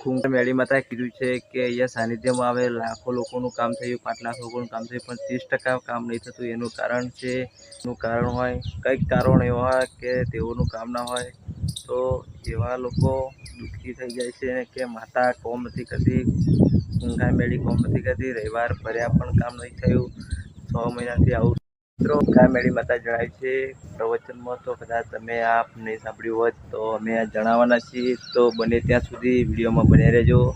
ખૂંટ મેળી માતાએ કીધું છે કે અહીંયા સાનિધ્યમાં આવે લાખો લોકોનું કામ થયું, પાંચ લાખ લોકોનું કામ થયું, પણ ત્રીસ ટકા કામ નહીં થતું. એનું કારણ છે, એનું કારણ હોય, કંઈક કારણ એવા કે તેઓનું કામ ના હોય. તો એવા લોકો દુઃખી થઈ જાય છે કે માતા કોમ નથી કરતી ઊંઘા મેળી કોમ નથી કરતી, રવિવાર ભર્યા પણ કામ નહીં થયું. છ મહિનાથી આવું મિત્રો મેળી માતા જણાય છે. પ્રવચનમાં તો કદાચ તમે આ નહીં સાંભળ્યું હોત તો અમે આ જણાવવાના છીએ. તો બને ત્યાં સુધી વિડીયોમાં બન્યા રહેજો.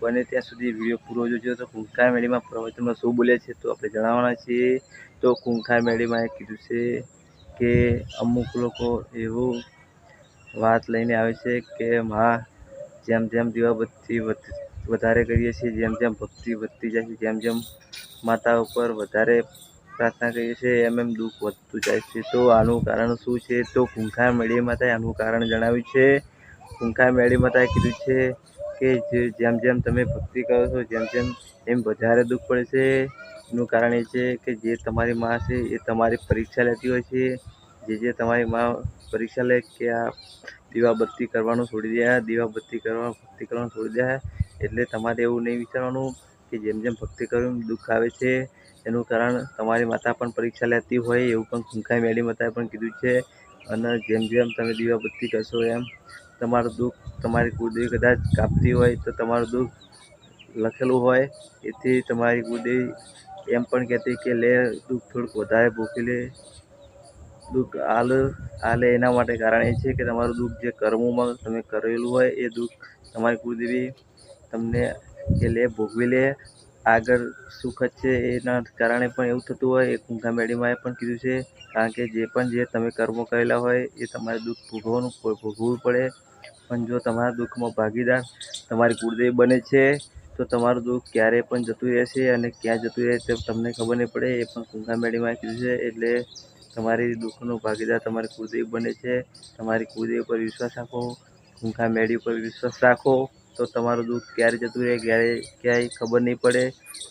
બને ત્યાં સુધી વીડિયો પૂરો જોજો. તો કુંખા મેળીમાં પ્રવચનમાં શું બોલે છે તો આપણે જણાવવાના છીએ. તો કુંખા મેળીમાં એ કીધું છે કે અમુક લોકો એવું વાત લઈને આવે છે કે માં, જેમ જેમ દીવાબત્તી વધ- વધારે કરીએ છીએ, જેમ જેમ ભક્તિ વધતી જાય છે, જેમ જેમ માતા ઉપર વધારે પ્રાર્થના કરીએ છીએ એમ એમ દુઃખ વધતું જાય છે. તો આનું કારણ શું છે? તો કુંખા મેળી માતાએ આનું કારણ જણાવ્યું છે. કુંખા મેળી માતાએ કીધું છે કે જે, જેમ જેમ તમે ભક્તિ કરો છો, જેમ જેમ, એમ વધારે દુઃખ પડે છે. એનું કારણ એ છે કે જે તમારી માં છે, એ તમારી પરીક્ષા લેતી હોય છે. જે જે તમારી માં પરીક્ષા લે કે આ દીવાબત્તી કરવાનું છોડી દે દીવાબત્તી કરવાનું ભક્તિ કરવાનું છોડી દે, એટલે તમારે એવું નહીં વિચારવાનું. કે જેમ જેમ ભક્તિ કરો, દુઃખ આવે છે, એનું કારણ તમારી માતા પણ પરીક્ષા લેતી હોય, એવું પણ ખુંખાઈ મેળી માતાએ પણ કીધું છે. અને જેમ જેમ તમે દીવાબત્તી કરશો એમ, તમારું દુઃખ તમારી કુળદેવી કદાચ કાપતી હોય તો તમારું દુઃખ લખેલું હોય, એથી તમારી કુળદેવી એમ પણ કહેતી કે, લે, દુઃખ થોડુંક વધારે ભૂખી લે. દુઃખ આલ, આલે એના માટે કારણ એ છે કે તમારું દુઃખ જે કર્મોમાં તમે કરેલું હોય, એ દુઃખ તમારી કુળદેવી તમને કે લે, ભોગવી લે. આગળ સુખ છે એના કારણે પણ એવું થતું હોય. એ કુંખા મેળીમાં પણ કીધું છે, કારણ કે જે પણ જે તમે કર્મો કરેલા હોય, એ તમારે દુઃખ ભોગવવાનું ભોગવવું પડે. પણ જો તમારા દુઃખમાં ભાગીદાર તમારી કુળદેવી બને છે, તો તમારું દુઃખ ક્યારે પણ જતું રહેશે અને ક્યાં જતું રહે તે તમને ખબર નહીં પડે. એ પણ કુંખા મેળીમાં કીધું છે, એટલે તમારી દુઃખનો ભાગીદાર તમારી કુળદેવી બને છે. તમારી કુળદેવી પર વિશ્વાસ રાખો. કુંખા મેળી ઉપર વિશ્વાસ રાખો. તો તમારું દુઃખ ક્યારે જતું રહે, ક્યારે ક્યાંય ખબર નહીં પડે.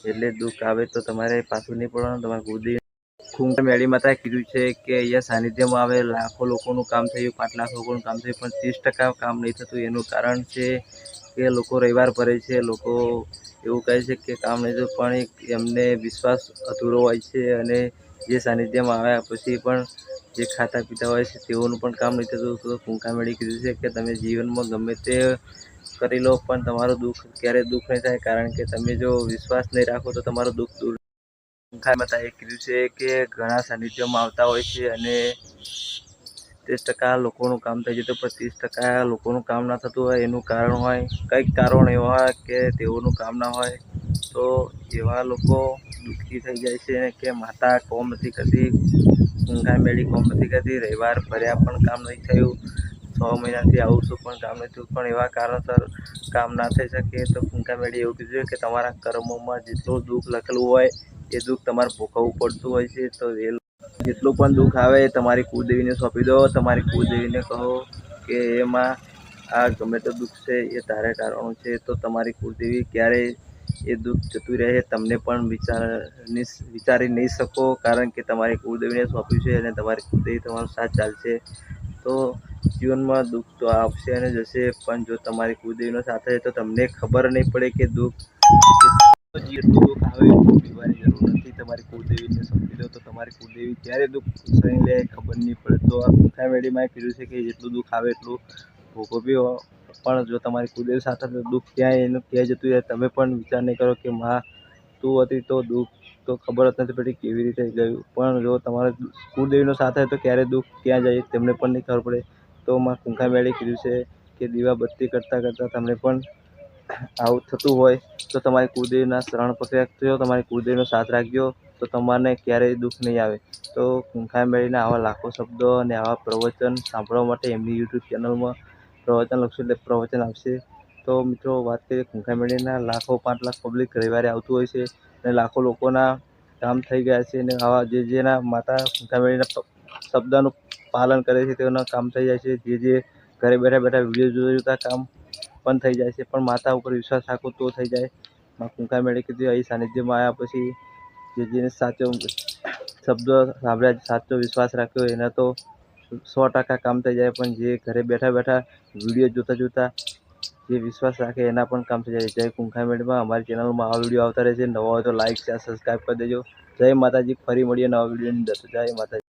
એટલે દુઃખ આવે તો તમારે પાછું નહીં પડવાનું, તમારે કુદી ખૂંખા મેળી માતાએ કીધું છે કે અહીંયા સાનિધ્યમાં આવે, લાખો લોકોનું કામ થયું, પાંચ લાખ લોકોનું કામ થયું, પણ ત્રીસ ટકા કામ નહીં થતું. એનું કારણ છે કે લોકો રવિવાર ભરે છે, લોકો એવું કહે છે કે કામ નહીં પણ એક એમને વિશ્વાસ અધૂરો હોય છે અને જે સાનિધ્યમાં આવ્યા પછી પણ જે ખાતા પીતા હોય છે તેઓનું પણ કામ નહીં થતું. તો કુંખા મેળી કીધું છે કે તમે જીવનમાં ગમે તે કરી લો, પણ તમારું દુઃખ ક્યારેય દુઃખ નહીં થાય, કારણ કે તમે જો વિશ્વાસ નહીં રાખો તો તમારું દુઃખ દૂર કુંખાઈ માતાએ કીધું છે કે ઘણા સાનિધ્યમાં આવતા હોય છે અને ત્રીસ ટકા લોકોનું કામ થઈ જતું પણ ત્રીસ ટકા લોકોનું કામ ના થતું હોય, એનું કારણ હોય, કંઈક કારણ એવા હોય કે તેઓનું કામ ના હોય, તો એવા લોકો દુઃખી થઈ જાય છે કે માતા કોમ નથી કરતી, ઊંઘા મેળી કોમ નથી કરતી, રવિવાર ફર્યા પણ કામ નહીં થયું, છ મહિનાથી આવું છું પણ કામ નથી પણ એવા કારણસર કામ ના થઈ શકે તો ફૂંકા મેળી એવું કીધું કે તમારા કર્મોમાં જેટલું દુઃખ લખેલું હોય, એ દુઃખ તમારે ભોગવવું પડતું હોય છે, તો એ જેટલું પણ દુઃખ આવે એ તમારી કુળદેવીને સોંપી દો. તમારી કુળદેવીને કહો કે એમાં આ ગમે તો દુઃખ છે, એ તારે કારણો છે, તો તમારી કુળદેવી ક્યારેય એ દુઃખ જતું રહે, તમને પણ વિચાર વિચારી નહીં શકો, કારણ કે તમારી કુળદેવીને સોંપ્યું છે અને તમારી કુળદેવી તમારો સાથ ચાલશે. તો જીવનમાં દુઃખ તો આવશે અને જશે, પણ જો તમારી કુળદેવીનો સાથ હોય તો તમને ખબર નહીં પડે કે દુઃખ જેટલું દુઃખ આવે જરૂર તમારી કુળદેવીને સમજી લો તો તમારી કુળદેવી ક્યારે દુઃખ સહી લે ખબર નહીં પડે. તો આ મેળીમાં કીધું છે કે જેટલું દુઃખ આવે એટલું ભોગવ્યો પણ જો તમારી કુળદેવી સાથે દુઃખ ક્યાંય એનું ક્યાંય જતું રહે, તમે પણ વિચાર નહીં કરો કે, માં, તું હતી તો દુઃખ તો ખબર જ નથી પડી કેવી રીતે ગયું. પણ જો તમારે કુળદેવીનો સાથ હોય તો ક્યારે દુઃખ ક્યાં જાય તેમને પણ નહીં ખબર પડે. તો માં કુંખા મેળે કીધું છે કે દીવા બત્તી કરતાં કરતાં તમને પણ આવું થતું હોય તો તમારી કુળદેવીના શરણ પકડ્યા તમારી કુળદેવીનો સાથ રાખજો, તો તમારને ક્યારેય દુઃખ નહીં આવે. તો કુંખા મેળીના આવા લાખો શબ્દો અને આવા પ્રવચન સાંભળવા માટે એમની યુટ્યુબ ચેનલમાં પ્રવચન લખશું એટલે પ્રવચન આવશે. તો મિત્રો, વાત કરીએ કુંખા મેળીના લાખો, પાંચ લાખ પબ્લિક રવિવારે આવતું હોય છે અને લાખો લોકોના કામ થઈ ગયા છે અને આવા જે જેના માતા કુંખા મેળીના શબ્દનું પાલન કરે છે તેઓના કામ થઈ જાય છે. જે જે ઘરે બેઠા બેઠા વીડિયો જોતા જોતા કામ પણ થઈ જાય છે. પણ માતા ઉપર વિશ્વાસ રાખો તો થઈ જાય. માં કુંકા મેળે કીધું, અહીં સાનિધ્યમાં આવ્યા પછી જે જેને સાચો શબ્દો સાંભળ્યા, સાચો વિશ્વાસ રાખ્યો, એના તો સો ટકા કામ થઈ જાય. પણ જે ઘરે બેઠા બેઠા વીડિયો જોતા જોતા જે વિશ્વાસ રાખે, એના પણ કામ થઈ જાય. જય કુંખા મેળમાં અમારી ચેનલમાં આ વીડિયો આવતા રહે છે નવો હોય તો લાઇક શેર, સબસ્ક્રાઈબ કરી દેજો. જય માતાજી. ફરી મળીએ નવા વિડીયોની અંદર. જય માતાજી.